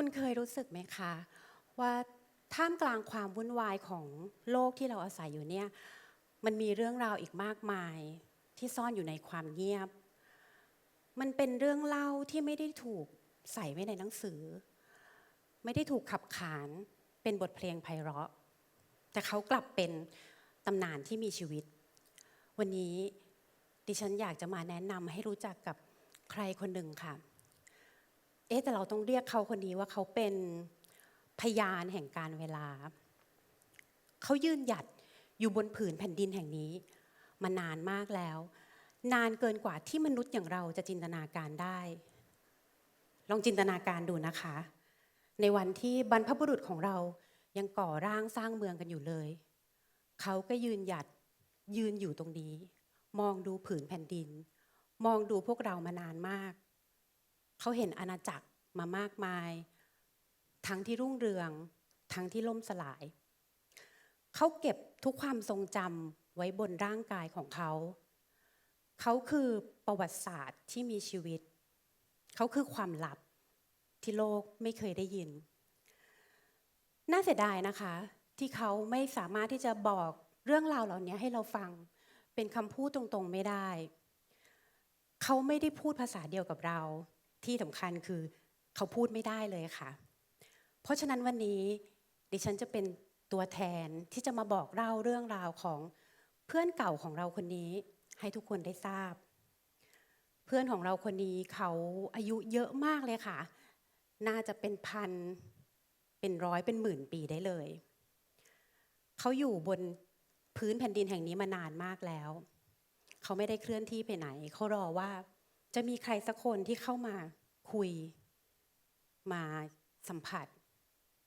คุณเคยรู้สึกไหมคะ ว่าท่ามกลางความวุ่นวายของโลกที่เราอาศัยอยู่เนี่ย มันมีเรื่องราวอีกมากมายที่ซ่อนอยู่ในความเงียบ มันเป็นเรื่องเล่าที่ไม่ได้ถูกใส่ไว้ในหนังสือ ไม่ได้ถูกขับขานเป็นบทเพลงไพเราะ แต่เขากลับเป็นตำนานที่มีชีวิต วันนี้ดิฉันอยากจะมาแนะนำให้รู้จักกับใครคนหนึ่งค่ะ เอ๊ะแต่เราต้องเรียกเขาคนนี้ว่าเขาเป็นพยานแห่งการเวลา เขายืนหยัดอยู่บนผืนแผ่นดินแห่งนี้ มานานมากแล้ว นานเกินกว่าที่มนุษย์อย่างเราจะจินตนาการได้ ลองจินตนาการดูนะคะ ในวันที่บรรพบุรุษของเรายังก่อร่างสร้างเมืองกันอยู่เลย เขาก็ยืนหยัดยืนอยู่ตรงนี้ มองดูผืนแผ่นดิน มองดูพวกเรามานานมาก เขาเห็นอาณาจักรมามากมาย ทั้งที่รุ่งเรือง ทั้งที่ล่มสลาย เขาเก็บทุกความทรงจำไว้บนร่างกายของเขา เขาคือประวัติศาสตร์ที่มีชีวิต เขาคือความลับที่โลกไม่เคยได้ยิน น่าเสียดายนะคะ ที่เขาไม่สามารถที่จะบอกเรื่องราวเหล่านี้ให้เราฟังเป็นคำพูดตรงๆไม่ได้ เขาไม่ได้พูดภาษาเดียวกับเรา ที่สำคัญคือเขาพูดไม่ได้เลยค่ะ เพราะฉะนั้นวันนี้ดิฉันจะเป็นตัวแทนที่จะมาบอกเล่าเรื่องราวของเพื่อนเก่าของเราคนนี้ให้ทุกคนได้ทราบ เพื่อนของเราคนนี้เขาอายุเยอะมากเลยค่ะ น่าจะเป็นพันเป็นร้อยเป็นหมื่นปีได้เลย เขาอยู่บนพื้นแผ่นดินแห่งนี้มานานมากแล้ว เขาไม่ได้เคลื่อนที่ไปไหน เขารอว่า จะมีใครสักคนที่เข้ามาคุย มาสัมผัส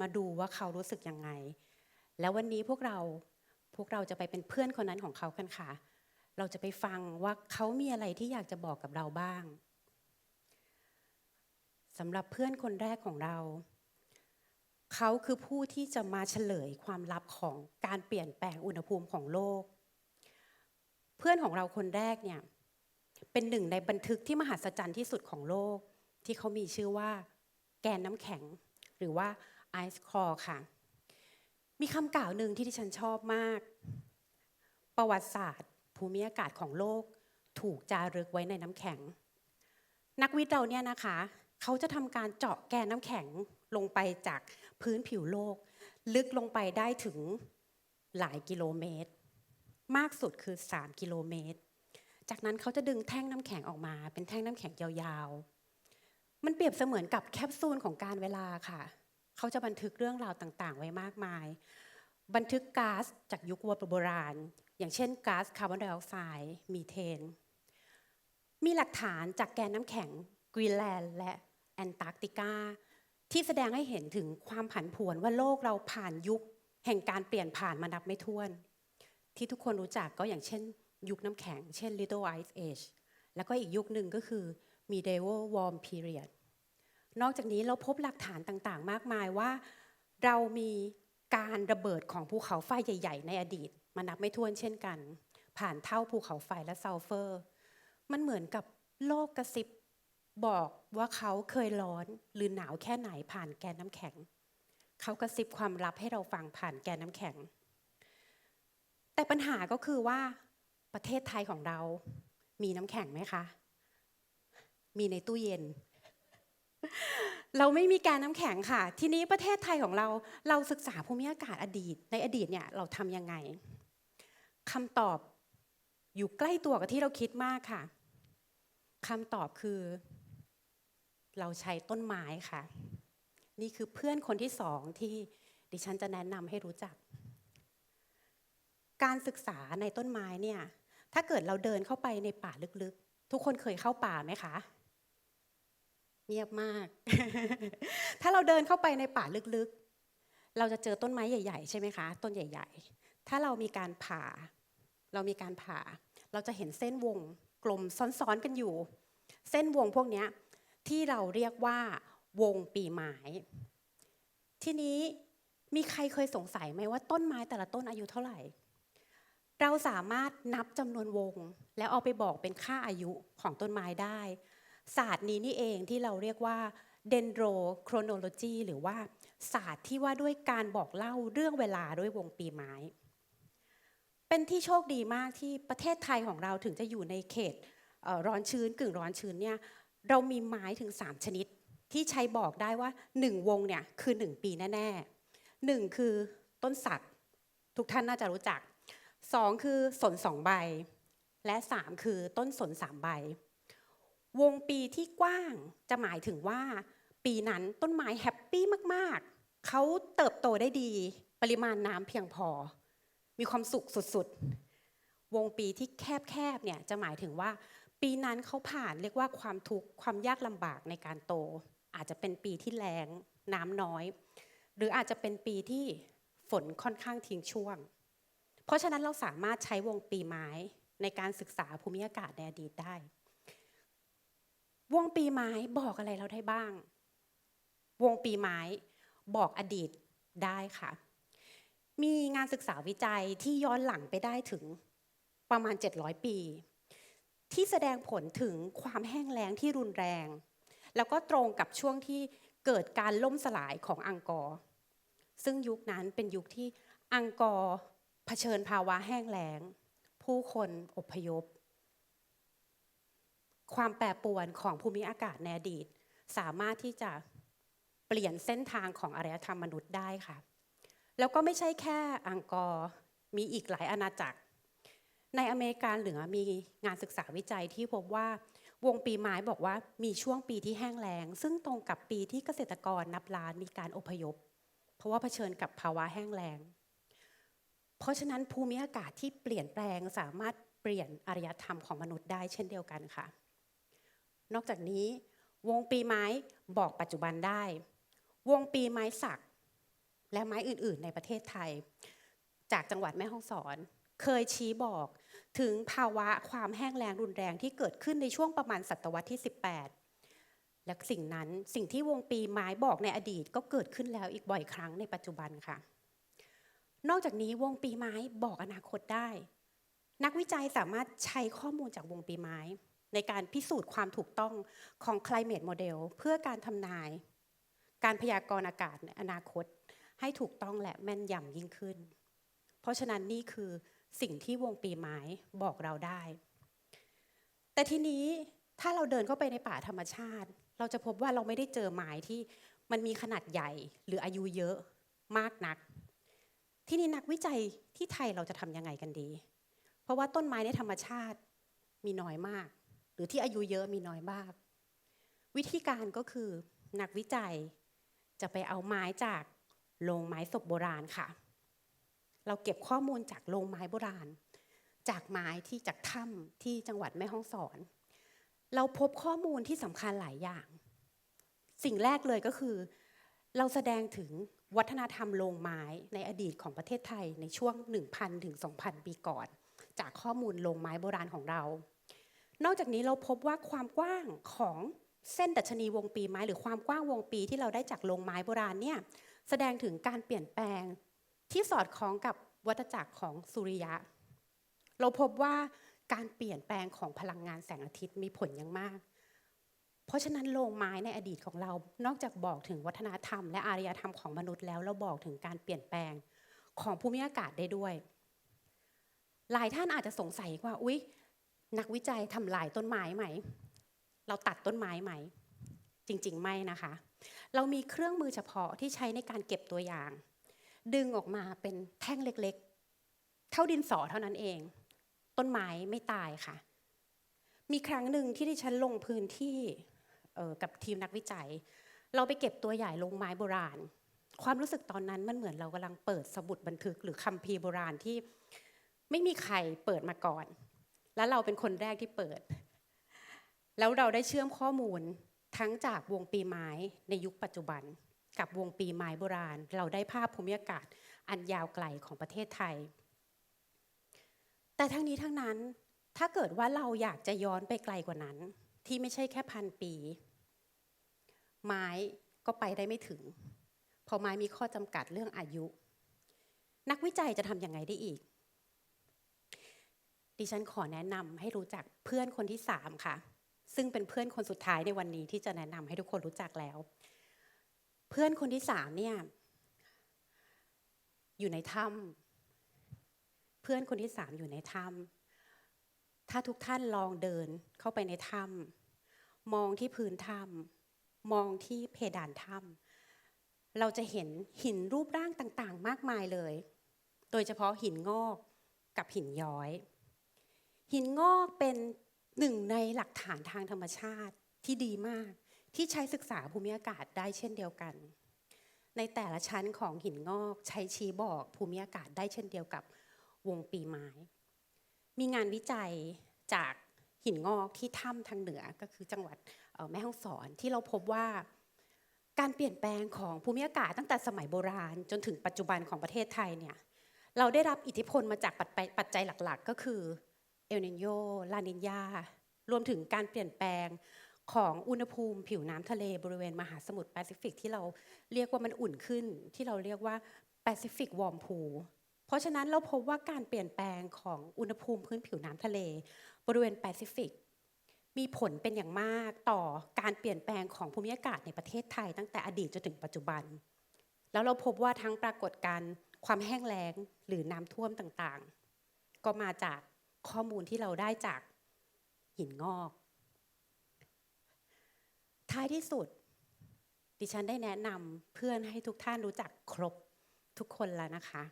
มาดูว่าเขารู้สึกยังไง แล้ววันนี้พวกเราพวกเราจะไปเป็นเพื่อนคนนั้นของเขากันค่ะ เราจะไปฟังว่าเขามีอะไรที่อยากจะบอกกับเราบ้างสำหรับเพื่อนคนแรกของเรา เขาคือผู้ที่จะมาเฉลยความลับของการเปลี่ยนแปลงอุณหภูมิของโลก เพื่อนของเราคนแรกเนี่ย เป็นหนึ่งในบันทึกที่มหัศจรรย์ที่สุดของโลก ที่เขามีชื่อว่า แกนน้ำแข็ง หรือว่าไอซ์คอร์ค่ะ มีคำกล่าวหนึ่งที่ที่ฉันชอบมาก ประวัติศาสตร์ ภูมิอากาศของโลก ถูกจารึกไว้ในน้ำแข็ง นักวิทย์เราเนี่ยนะคะ เขาจะทำการเจาะแกนน้ำแข็งลงไปจากพื้นผิวโลก ลึกลงไปได้ถึงหลายกิโลเมตร มากสุดคือ 3 กิโลเมตร จากนั้นเขาจะดึงแท่งน้ำแข็งออกมา เป็นแท่งน้ำแข็งยาวๆ มันเปรียบเสมือนกับแคปซูลของการเวลาค่ะ เขาจะบันทึกเรื่องราวต่างๆ ไว้มากมาย บันทึกก๊าซจากยุควัวโบราณ อย่างเช่นก๊าซคาร์บอนไดออกไซด์มีเทน มีหลักฐานจากแกนน้ำแข็งกรีนแลนด์และแอนตาร์กติกาที่แสดงให้เห็นถึงความผันผวนว่าโลกเราผ่านยุค แห่งการเปลี่ยนผ่านมานับไม่ถ้วน ที่ทุกคนรู้จักก็อย่างเช่น ยุคน้ำแข็ง เช่น Little Ice Age แล้วก็อีกยุคหนึ่งก็คือ Medieval Warm Period นอกจากนี้เราพบหลักฐานต่างๆ มากมายว่า เรามีการระเบิดของภูเขาไฟใหญ่ ๆ ในอดีต มานับไม่ถ้วนเช่นกัน ผ่านเท่าภูเขาไฟและซัลเฟอร์ มันเหมือนกับโลกกระซิบบอกว่าเขาเคยร้อนหรือหนาวแค่ไหนผ่านแกนน้ำแข็ง เขากระซิบความลับให้เราฟังผ่านแกนน้ำแข็ง แต่ปัญหาก็คือว่า ประเทศไทยของเรา มีน้ำแข็งไหมคะ มีในตู้เย็น เราไม่มีแกนน้ำแข็งค่ะ ทีนี้ประเทศไทยของเรา เราศึกษาภูมิอากาศอดีต ในอดีตเนี่ยเราทำยังไงคำตอบอยู่ใกล้ตัวกับที่เราคิดมากค่ะคำตอบคือ เราใช้ต้นไม้ค่ะ นี่คือเพื่อนคนที่สองที่ดิฉันจะแนะนำให้รู้จัก การศึกษาในต้นไม้เนี่ย ถ้าเกิดเราเดินเข้าไปในป่าลึกๆ ทุกคนเคยเข้าป่าไหมคะ เงียบมาก ถ้าเราเดินเข้าไปในป่าลึกๆ เราจะเจอต้นไม้ใหญ่ๆ ใช่ไหมคะ ต้นใหญ่ ๆ ถ้าเรามีการผ่า เรามีการผ่า เราจะเห็นเส้นวงกลมซ้อนๆกันอยู่ เส้นวงพวกนี้ที่เราเรียกว่าวงปีไม้ ทีนี้มีใครเคยสงสัยไหมว่าต้นไม้แต่ละต้นอายุเท่าไหร่ เราสามารถนับจำนวนวง แล้วเอาไปบอกเป็นค่าอายุของต้นไม้ได้ ศาสตร์นี้นี่เองที่เราเรียกว่า dendrochronology หรือว่าศาสตร์ที่ว่าด้วยการบอกเล่าเรื่องเวลาด้วยวงปีไม้ เป็นที่โชคดีมากที่ประเทศไทยของเราถึงจะอยู่ในเขตร้อนชื้นกึ่งร้อนชื้นเนี่ยเรามีไม้ถึง 3 ชนิด ที่ใช้บอกได้ว่า 1 วงเนี่ยคือ 1 ปีแน่ๆหนึ่งคือต้นสัก ทุกท่านน่าจะรู้จัก 2 คือสนสองใบ และ 3 คือต้นสนสามใบ วงปีที่กว้างจะหมายถึงว่า ปีนั้นต้นไม้แฮปปี้มากๆ เขาเติบโตได้ดี ปริมาณน้ำเพียงพอ มีความสุขสุดๆ วงปีที่แคบๆเนี่ยจะหมายถึงว่า ปีนั้นเขาผ่านเรียกว่าความทุกข์ความยากลำบากในการโต อาจจะเป็นปีที่แล้งน้ำน้อย หรืออาจจะเป็นปีที่ฝนค่อนข้างทิ้งช่วง เพราะฉะนั้นเราสามารถใช้วงปีไม้ในการศึกษาภูมิอากาศในอดีตได้ วงปีไม้บอกอะไรเราได้บ้าง วงปีไม้บอกอดีตได้ค่ะ มีงานศึกษาวิจัยที่ย้อนหลังไปได้ถึงประมาณ 700 ปี ที่แสดงผลถึงความแห้งแล้งที่รุนแรง แล้วก็ตรงกับช่วงที่เกิดการล่มสลายของอังกอร์ ซึ่งยุคนั้นเป็นยุคที่อังกอร์ เผชิญภาวะแห้งแล้ง ผู้คนอพยพ ความแปรปรวนของภูมิอากาศในอดีต สามารถที่จะเปลี่ยนเส้นทางของอารยธรรมมนุษย์ได้ค่ะ แล้วก็ไม่ใช่แค่อังกอร์มีอีกหลายอาณาจักร ในอเมริกาเหนือมีงานศึกษาวิจัยที่พบว่าวงปีไม้บอกว่ามีช่วงปีที่แห้งแล้ง ซึ่งตรงกับปีที่เกษตรกรนับล้านมีการอพยพ เพราะว่าเผชิญกับภาวะแห้งแล้ง เพราะฉะนั้นภูมิอากาศที่เปลี่ยนแปลงสามารถเปลี่ยนอารยธรรมของมนุษย์ได้เช่นเดียวกันค่ะ นอกจากนี้วงปีไม้บอกปัจจุบันได้ วงปีไม้สัก และไม้อื่น ๆ ในประเทศไทย จากจังหวัดแม่ฮ่องสอน เคยชี้บอกถึงภาวะความแห้งแล้งรุนแรงที่เกิดขึ้นในช่วงประมาณศตวรรษที่ 18 และสิ่งนั้นสิ่งที่วงปีไม้บอกในอดีตก็เกิดขึ้นแล้วอีกบ่อยครั้งในปัจจุบันค่ะ นอกจากนี้วงปีไม้บอกอนาคตได้ นักวิจัยสามารถใช้ข้อมูลจากวงปีไม้ ในการพิสูจน์ความถูกต้องของ climate model เพื่อการทำนาย การพยากรณ์อากาศในอนาคต ให้ถูกต้องและแม่นยำยิ่งขึ้น เพราะฉะนั้นนี่คือสิ่งที่วงปีไม้บอกเราได้ แต่ทีนี้ถ้าเราเดินเข้าไปในป่าธรรมชาติ เราจะพบว่าเราไม่ได้เจอไม้ที่มันมีขนาดใหญ่หรืออายุเยอะมากนัก ที่นี่นักวิจัยที่ไทยเราจะทำยังไงกันดี เพราะว่าต้นไม้ในธรรมชาติมีน้อยมาก หรือที่อายุเยอะมีน้อยมาก วิธีการก็คือนักวิจัยจะไปเอาไม้จากโรงไม้ศพโบราณค่ะ เราเก็บข้อมูลจากโรงไม้โบราณ จากไม้ที่จากถ้ำที่จังหวัดแม่ฮ่องสอน เราพบข้อมูลที่สำคัญหลายอย่าง สิ่งแรกเลยก็คือ เราแสดงถึง วัฒนธรรมโรงไม้ในอดีตของประเทศไทยในช่วง 1,000 ถึง 2,000 ปีก่อน จากข้อมูลโรงไม้โบราณของเรา นอกจากนี้เราพบว่าความกว้างของเส้นดัชนีวงปีไม้ หรือความกว้างวงปีที่เราได้จากโรงไม้โบราณเนี่ยแสดงถึงการเปลี่ยนแปลงที่สอดคล้องกับวัฏจักรของสุริยะ เราพบว่าการเปลี่ยนแปลงของพลังงานแสงอาทิตย์มีผลอย่างมาก เพราะฉะนั้นโรงไม้ในอดีตของเรา นอกจากบอกถึงวัฒนธรรม และอารยธรรมของมนุษย์แล้วเราบอกถึงการเปลี่ยนแปลงของภูมิอากาศได้ด้วย หลายท่านอาจจะสงสัยว่า อุ๊ย นักวิจัยทำลายต้นไม้ไหม เราตัดต้นไม้ไหม จริง ๆ ไม่นะคะ เรามีเครื่องมือเฉพาะที่ใช้ในการเก็บตัวอย่าง ดึงออกมาเป็นแท่งเล็ก ๆ เท่าดินสอเท่านั้นเอง ต้นไม้ไม่ตายค่ะ มีครั้งหนึ่งที่ดิฉันลงพื้นที่ กับทีมนักวิจัย เราไปเก็บตัวใหญ่ลงไม้โบราณ ความรู้สึกตอนนั้นมันเหมือนเรากำลังเปิดสมุดบันทึกหรือคัมภีร์โบราณที่ไม่มีใครเปิดมาก่อน และเราเป็นคนแรกที่เปิด แล้วเราได้เชื่อมข้อมูลทั้งจากวงปีไม้ในยุคปัจจุบัน กับวงปีไม้โบราณ เราได้ภาพภูมิอากาศอันยาวไกลของประเทศไทย แต่ทั้งนี้ทั้งนั้นถ้าเกิดว่าเราอยากจะย้อนไปไกลกว่านั้น ที่ไม่ใช่แค่พันปี ไม้ก็ไปได้ไม่ถึงพราะไม้มีข้อจำกัดเรื่องอายุ นักวิจัยจะทำยังไงได้อีก ดิฉันขอแนะนำให้รู้จักเพื่อนคนที่สามค่ะ ซึ่งเป็นเพื่อนคนสุดท้ายในวันนี้ที่จะแนะนำให้ทุกคนรู้จักแล้ว เพื่อนคนที่สามเนี่ยอยู่ในถ้ำเพื่อนคนที่สามอยู่ในถ้ำ ถ้าทุกท่านลองเดินเข้าไปในถ้ำมองที่พื้นถ้ำมองที่เพดานถ้ำเราจะเห็นหินรูปร่างต่างๆ มากมายเลย โดยเฉพาะหินงอกกับหินย้อย หินงอกเป็นหนึ่งในหลักฐานทางธรรมชาติที่ดีมากที่ใช้ศึกษาภูมิอากาศได้เช่นเดียวกัน ในแต่ละชั้นของหินงอกใช้ชี้บอกภูมิอากาศได้เช่นเดียวกับวงปีไม้ มีงานวิจัยจากหินงอกที่ถ้ำทางเหนือก็คือจังหวัดแม่ฮ่องสอนที่เราพบว่าการเปลี่ยนแปลงของภูมิอากาศตั้งแต่สมัยโบราณ จนถึงปัจจุบันของประเทศไทยเนี่ยเราได้รับอิทธิพลมาจากปัจจัยปัจจัยหลักๆ ก็คือเอลนิโยลานินยารวมถึงการเปลี่ยนแปลงของอุณหภูมิผิวน้ำทะเลบริเวณมหาสมุทรแปซิฟิกที่เราเรียกว่ามันอุ่นขึ้น ที่เราเรียกว่าแปซิฟิกวอร์มพู เพราะฉะนั้นเราพบว่าการเปลี่ยนแปลงของอุณหภูมิพื้นผิวน้ำทะเล บริเวณแปซิฟิก มีผลเป็นอย่างมากต่อการเปลี่ยนแปลงของภูมิอากาศในประเทศไทย ตั้งแต่อดีตจนถึงปัจจุบัน แล้วเราพบว่าทั้งปรากฏการณ์ความแห้งแล้งหรือน้ำท่วมต่างๆ ก็มาจากข้อมูลที่เราได้จากหินงอก ท้ายที่สุด ดิฉันได้แนะนำเพื่อนให้ทุกท่านรู้จักครบทุกคนแล้วนะคะ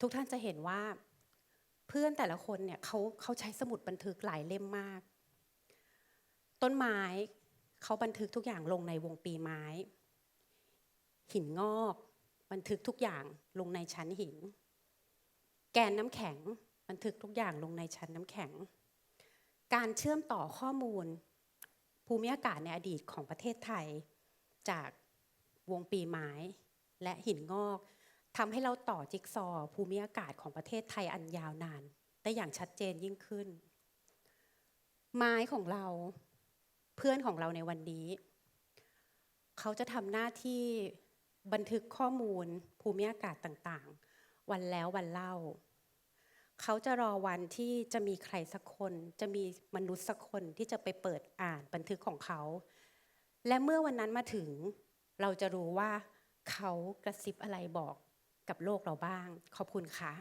ทุกท่านจะเห็นว่าเพื่อนแต่ละคนเนี่ยเขาเขาใช้สมุดบันทึกหลายเล่มมาก ต้นไม้เขาบันทึกทุกอย่างลงในวงปีไม้ หินงอก บันทึกทุกอย่างลงในชั้นหิน แกนน้ำแข็งบันทึกทุกอย่างลงในชั้นน้ำแข็ง การเชื่อมต่อข้อมูล ภูมิอากาศในอดีตของประเทศไทย จากวงปีไม้และหินงอก ทำให้เราต่อจิ๊กซอว์ภูมิอากาศของประเทศไทยอันยาวนาน ได้อย่างชัดเจนยิ่งขึ้น ไม้ของเราเพื่อนของเราในวันนี้ เขาจะทำหน้าที่บันทึกข้อมูลภูมิอากาศต่างๆ วันแล้ววันเล่า เขาจะรอวันที่จะมีใครสักคน จะมีมนุษย์สักคนที่จะไปเปิดอ่านบันทึกของเขา และเมื่อวันนั้นมาถึง เราจะรู้ว่าเขากระซิบอะไรบอก กับโลกเราบ้าง ขอบคุณค่ะ